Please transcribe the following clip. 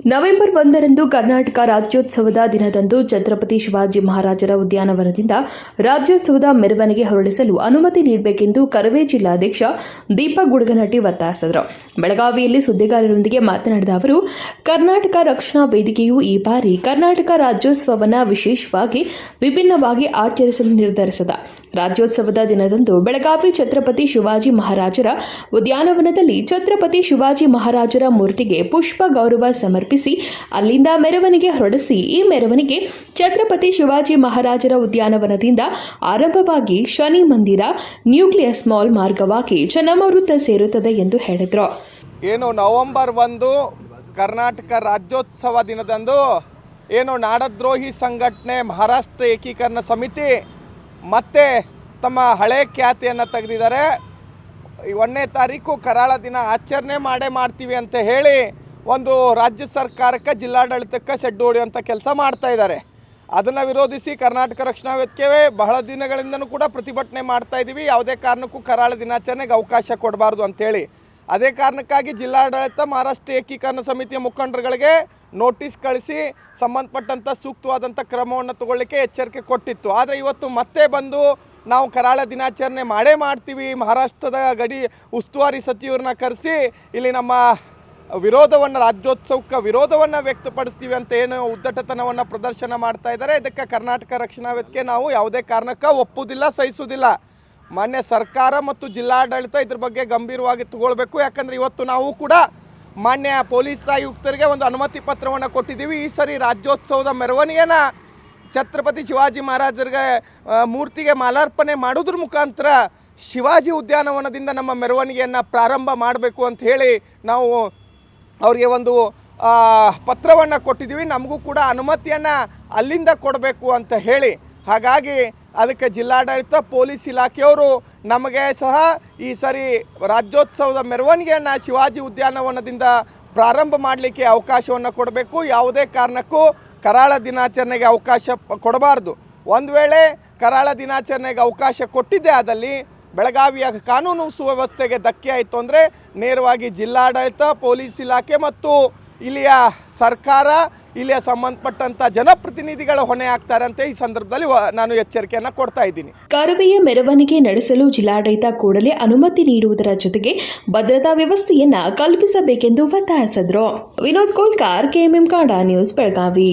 November ಒಂದರಂದು ಕರ್ನಾಟಕ ರಾಜ್ಯೋತ್ಸವದ ದಿನದಂದು ಛತ್ರಪತಿ ಶಿವಾಜಿ ಮಹಾರಾಜರ ಉದ್ಯಾನವನದಿಂದ ರಾಜ್ಯೋತ್ಸವದ ಮೆರವಣಿಗೆ ಹೊರಡಿಸಲು ಅನುಮತಿ ನೀಡಬೇಕೆಂದು ಕರವೇ ಜಿಲ್ಲಾಧ್ಯಕ್ಷ ದೀಪಕ್ ಗುಡಗನಟ್ಟಿ ಒತ್ತಾಯಿಸಿದರು. ಬೆಳಗಾವಿಯಲ್ಲಿ ಸುದ್ದಿಗಾರರೊಂದಿಗೆ ಮಾತನಾಡಿದ ಅವರು, ಕರ್ನಾಟಕ ರಕ್ಷಣಾ ವೇದಿಕೆಯು ಈ ಬಾರಿ ಕರ್ನಾಟಕ ರಾಜ್ಯೋತ್ಸವವನ್ನು ವಿಶೇಷವಾಗಿ ವಿಭಿನ್ನವಾಗಿ ಆಚರಿಸಲು ನಿರ್ಧರಿಸಿದ. ರಾಜ್ಯೋತ್ಸವದ ದಿನದಂದು ಬೆಳಗಾವಿ ಛತ್ರಪತಿ ಶಿವಾಜಿ ಮಹಾರಾಜರ ಉದ್ಯಾನವನದಲ್ಲಿ ಛತ್ರಪತಿ ಶಿವಾಜಿ ಮಹಾರಾಜರ ಮೂರ್ತಿಗೆ ಪುಷ್ಪ ಗೌರವ ಸಮರ್ಪಿಸಿ ಅಲ್ಲಿಂದ ಮೆರವಣಿಗೆ ಹೊರಡಿಸಿ ಈ ಮೆರವಣಿಗೆ ಛತ್ರಪತಿ ಶಿವಾಜಿ ಮಹಾರಾಜರ ಉದ್ಯಾನವನದಿಂದ ಆರಂಭವಾಗಿ ಶನಿ ಮಂದಿರ, ನ್ಯೂಕ್ಲಿಯಸ್ ಮಾಲ್ ಮಾರ್ಗವಾಗಿ ಚನ್ನಮವೃತ್ತ ಸೇರುತ್ತದೆ ಎಂದು ಹೇಳಿದರು. ಏನು ನವೆಂಬರ್ ಒಂದು ಕರ್ನಾಟಕ ರಾಜ್ಯೋತ್ಸವ ದಿನದಂದು ಏನು ನಾಡದ್ರೋಹಿ ಸಂಘಟನೆ ಮಹಾರಾಷ್ಟ್ರ ಏಕೀಕರಣ ಸಮಿತಿ ಮತ್ತೆ ತಮ್ಮ ಹಳೆ ಖ್ಯಾತಿಯನ್ನು ತೆಗೆದಿದ್ದಾರೆ. ಒಂದನೇ ತಾರೀಕು ಕರಾಳ ದಿನ ಆಚರಣೆ ಮಾಡೇ ಮಾಡ್ತೀವಿ ಅಂತ ಹೇಳಿ ಒಂದು ರಾಜ್ಯ ಸರ್ಕಾರಕ್ಕೆ, ಜಿಲ್ಲಾಡಳಿತಕ್ಕೆ ಸೆಡ್ಡು ಹೊಡೆಯುವಂಥ ಕೆಲಸ ಮಾಡ್ತಾ ಇದ್ದಾರೆ. ಅದನ್ನು ವಿರೋಧಿಸಿ ಕರ್ನಾಟಕ ರಕ್ಷಣಾ ವೇದಿಕೆ ಬಹಳ ದಿನಗಳಿಂದನೂ ಕೂಡ ಪ್ರತಿಭಟನೆ ಮಾಡ್ತಾ ಇದ್ದೀವಿ. ಯಾವುದೇ ಕಾರಣಕ್ಕೂ ಕರಾಳ ದಿನಾಚರಣೆಗೆ ಅವಕಾಶ ಕೊಡಬಾರ್ದು ಅಂತೇಳಿ ಅದೇ ಕಾರಣಕ್ಕಾಗಿ ಜಿಲ್ಲಾಡಳಿತ ಮಹಾರಾಷ್ಟ್ರ ಏಕೀಕರಣ ಸಮಿತಿಯ ಮುಖಂಡರುಗಳಿಗೆ ನೋಟಿಸ್ ಕಳಿಸಿ ಸಂಬಂಧಪಟ್ಟಂಥ ಸೂಕ್ತವಾದಂಥ ಕ್ರಮವನ್ನು ತಗೊಳ್ಳಿಕ್ಕೆ ಎಚ್ಚರಿಕೆ ಕೊಟ್ಟಿತ್ತು. ಆದರೆ ಇವತ್ತು ಮತ್ತೆ ಬಂದು ನಾವು ಕರಾಳ ದಿನಾಚರಣೆ ಮಾಡೇ ಮಾಡ್ತೀವಿ. ಮಹಾರಾಷ್ಟ್ರದ ಗಡಿ ಉಸ್ತುವಾರಿ ಸಚಿವರನ್ನ ಕರೆಸಿ ಇಲ್ಲಿ ನಮ್ಮ ವಿರೋಧವನ್ನು, ರಾಜ್ಯೋತ್ಸವಕ್ಕೆ ವಿರೋಧವನ್ನು ವ್ಯಕ್ತಪಡಿಸ್ತೀವಿ ಅಂತ ಏನು ಉದ್ದಟತನವನ್ನು ಪ್ರದರ್ಶನ ಮಾಡ್ತಾ ಇದ್ದಾರೆ. ಇದಕ್ಕೆ ಕರ್ನಾಟಕ ರಕ್ಷಣಾ ವೇದಿಕೆ ನಾವು ಯಾವುದೇ ಕಾರಣಕ್ಕೆ ಒಪ್ಪುವುದಿಲ್ಲ ಸಹಿಸುವುದಿಲ್ಲ. ಮಾನ್ಯ ಸರ್ಕಾರ ಮತ್ತು ಜಿಲ್ಲಾಡಳಿತ ಇದ್ರ ಬಗ್ಗೆ ಗಂಭೀರವಾಗಿ ತಗೊಳ್ಬೇಕು. ಯಾಕಂದರೆ ಇವತ್ತು ನಾವು ಕೂಡ ಮಾನ್ಯ ಪೊಲೀಸ್ ಆಯುಕ್ತರಿಗೆ ಒಂದು ಅನುಮತಿ ಪತ್ರವನ್ನು ಕೊಟ್ಟಿದ್ದೀವಿ. ಈ ಸರಿ ರಾಜ್ಯೋತ್ಸವದ ಮೆರವಣಿಗೆನ ಛತ್ರಪತಿ ಶಿವಾಜಿ ಮಹಾರಾಜರಿಗೆ ಮೂರ್ತಿಗೆ ಮಾಲಾರ್ಪಣೆ ಮಾಡೋದ್ರ ಮುಖಾಂತರ ಶಿವಾಜಿ ಉದ್ಯಾನವನದಿಂದ ನಮ್ಮ ಮೆರವಣಿಗೆಯನ್ನು ಪ್ರಾರಂಭ ಮಾಡಬೇಕು ಅಂತ ಹೇಳಿ ನಾವು ಅವರಿಗೆ ಒಂದು ಪತ್ರವನ್ನು ಕೊಟ್ಟಿದ್ದೀವಿ. ನಮಗೂ ಕೂಡ ಅನುಮತಿಯನ್ನು ಅಲ್ಲಿಂದ ಕೊಡಬೇಕು ಅಂತ ಹೇಳಿ ಹಾಗಾಗಿ ಅದಕ್ಕೆ ಜಿಲ್ಲಾಡಳಿತ, ಪೊಲೀಸ್ ಇಲಾಖೆಯವರು ನಮಗೆ ಸಹ ಈ ಸರಿ ರಾಜ್ಯೋತ್ಸವದ ಮೆರವಣಿಗೆಯನ್ನು ಶಿವಾಜಿ ಉದ್ಯಾನವನದಿಂದ ಪ್ರಾರಂಭ ಮಾಡಲಿಕ್ಕೆ ಅವಕಾಶವನ್ನು ಕೊಡಬೇಕು. ಯಾವುದೇ ಕಾರಣಕ್ಕೂ ಕರಾಳ ದಿನಾಚರಣೆಗೆ ಅವಕಾಶ ಕೊಡಬಾರ್ದು. ಒಂದು ವೇಳೆ ಕರಾಳ ದಿನಾಚರಣೆಗೆ ಅವಕಾಶ ಕೊಟ್ಟಿದ್ದೇ ಆದಲ್ಲಿ ಬೆಳಗಾವಿಯ ಕಾನೂನು ಸುವ್ಯವಸ್ಥೆಗೆ ಧಕ್ಕೆ ಆಯಿತು ಅಂದರೆ ನೇರವಾಗಿ ಜಿಲ್ಲಾಡಳಿತ, ಪೊಲೀಸ್ ಇಲಾಖೆ ಮತ್ತು ಇಲ್ಲಿಯ ಸರ್ಕಾರ ಇಲ್ಲಿಯ ಸಂಬಂಧಪಟ್ಟಂಥ ಜನಪ್ರತಿನಿಧಿಗಳ ಹೊಣೆ ಆಗ್ತಾರಂತೆ. ಈ ಸಂದರ್ಭದಲ್ಲಿ ನಾನು ಎಚ್ಚರಿಕೆಯನ್ನು ಕೊಡ್ತಾ ಇದ್ದೀನಿ. ಕರುವೆಯ ಮೆರವಣಿಗೆ ನಡೆಸಲು ಜಿಲ್ಲಾಡಳಿತ ಕೂಡಲೇ ಅನುಮತಿ ನೀಡುವುದರ ಜೊತೆಗೆ ಭದ್ರತಾ ವ್ಯವಸ್ಥೆಯನ್ನ ಕಲ್ಪಿಸಬೇಕೆಂದು ಒತ್ತಾಯಿಸಿದ್ರು. ವಿನೋದ್ ಕೋಲ್ಕಾರ್, ಕೆಎಂಎಂ ಕಾಡಾ ನ್ಯೂಸ್ ಬೆಳಗಾವಿ.